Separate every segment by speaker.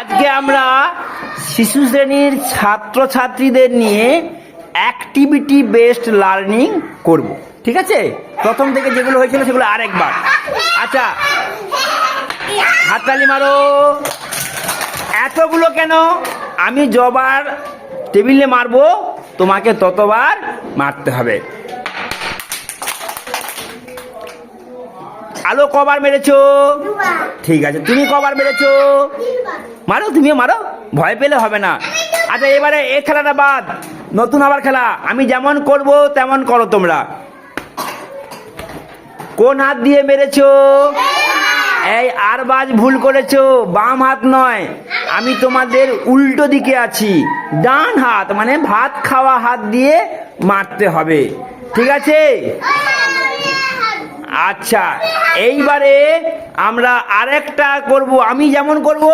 Speaker 1: আজকে আমরা শিশু শ্রেণির ছাত্রছাত্রীদের নিয়ে অ্যাক্টিভিটি বেসড লার্নিং করব। ঠিক আছে? প্রথম থেকে যেগুলো হয়েছিল সেগুলো আরেকবার। আচ্ছা হাততালি মারো। এতগুলো কেন? আমি জবার টেবিলে মারবো তোমাকে ততবার মারতে হবে। আলো কবার মেরেছো? ঠিক আছে তুমি কবার মেরেছো? মারো তুমিও মারো, ভয় পেলে হবে না। আচ্ছা এবারে এ খেলাটা বাদ। নতুন আবার খেলা। আমি যেমন করব, তেমন করো তোমরা। কোন হাত দিয়ে মেরেছো? এই আর বাজ ভুল করেছ। বাম হাত নয়। আমি তোমাদের উল্টো দিকে আছি। ডান হাত মানে ভাত খাওয়া হাত দিয়ে মারতে হবে। ঠিক আছে? আচ্ছা এইবারে আমরা আরেকটা করব। আমি যেমন করব,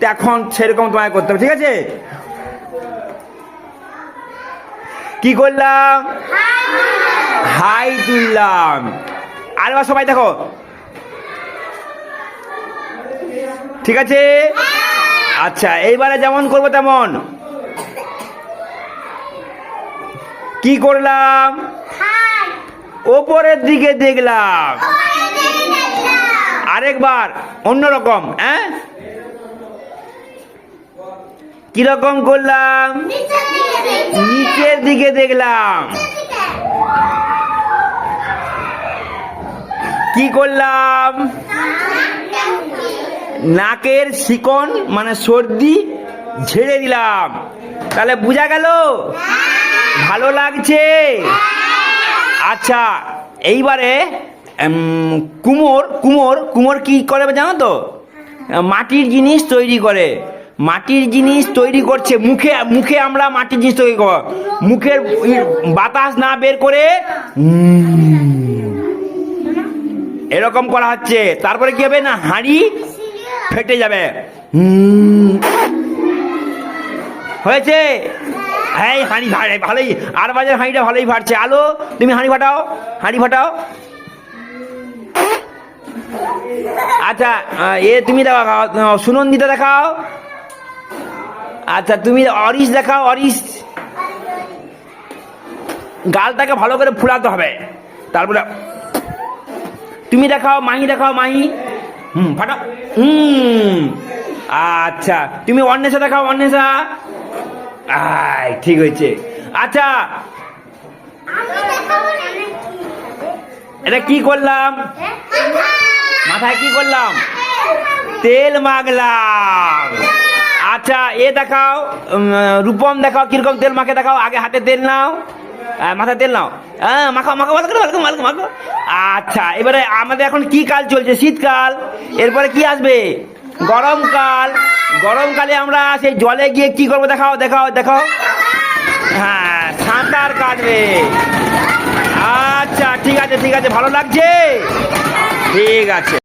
Speaker 1: তখন সেরকম তোমায় করতে হবে, ঠিক আছে? কি করলাম? হাই তুললাম। আরেবার সবাই দেখো। ঠিক আছে? আচ্ছা এইবারে যেমন করব তেমন। কি করলাম? ওপরের দিকে দেখলাম। আরেকবার, অন্যরকম হ্যাঁ? কীরকম করলাম? নিচের দিকে দেখলাম। কি করলাম? নাকের শিকন মানে সর্দি, ঝেড়ে দিলাম। তাহলে বোঝা গেল? ভালো লাগছে? আচ্ছা এইবারে কুমোর কুমোর কুমোর কি করে জানো তো? মাটির জিনিস তৈরি করে। মাটির জিনিস তৈরি করছে, মুখে মুখে আমরা মাটির জিনিস তৈরি করব। মুখের বাতাস না বের করে এরকম করা হচ্ছে। তারপরে কি হবে না, হাঁড়ি ফেটে যাবে। হয়েছে? হ্যাঁ হাঁড়ি ভালোই, আর বাজার হাঁড়িটা ভালোই ফাটছে আলো, তুমি হাঁড়ি ফাটাও হাঁড়ি ফাটাও। আচ্ছা এ তুমি দেখাও সুনন্দিতা দেখাও। আচ্ছা তুমি অরিশ দেখাও, অরিশ। গালটাকে ভালো করে ফুলাতে হবে। তারপরে তুমি দেখাও, মাহি দেখাও, মাহি। হুম, ফাটাও। হুম আচ্ছা তুমি অন্বেষা দেখাও, অন্বেষা। আয় ঠিক হয়েছে। আচ্ছা এটা কি করলাম? মাথায় কি করলাম? তেল মাখলাম। আচ্ছা এ দেখাও রূপম দেখাও কীরকম তেল মাখে দেখাও আগে হাতে তেল নাও। আহ, মাথায় তেল নাও। হ্যাঁ মাখো মাখো ভালো করে ভালো করে, করে, মাখো আচ্ছা এবারে আমাদের এখন কি কাল চলছে? শীতকাল। এরপরে কি আসবে? গরমকাল। গরমকালে আমরা সেই জলে গিয়ে কি করব দেখাও দেখাও দেখাও। হ্যাঁ সাঁতার কাটবে। আচ্ছা ঠিক আছে ঠিক আছে, ভালো লাগছে? ঠিক আছে।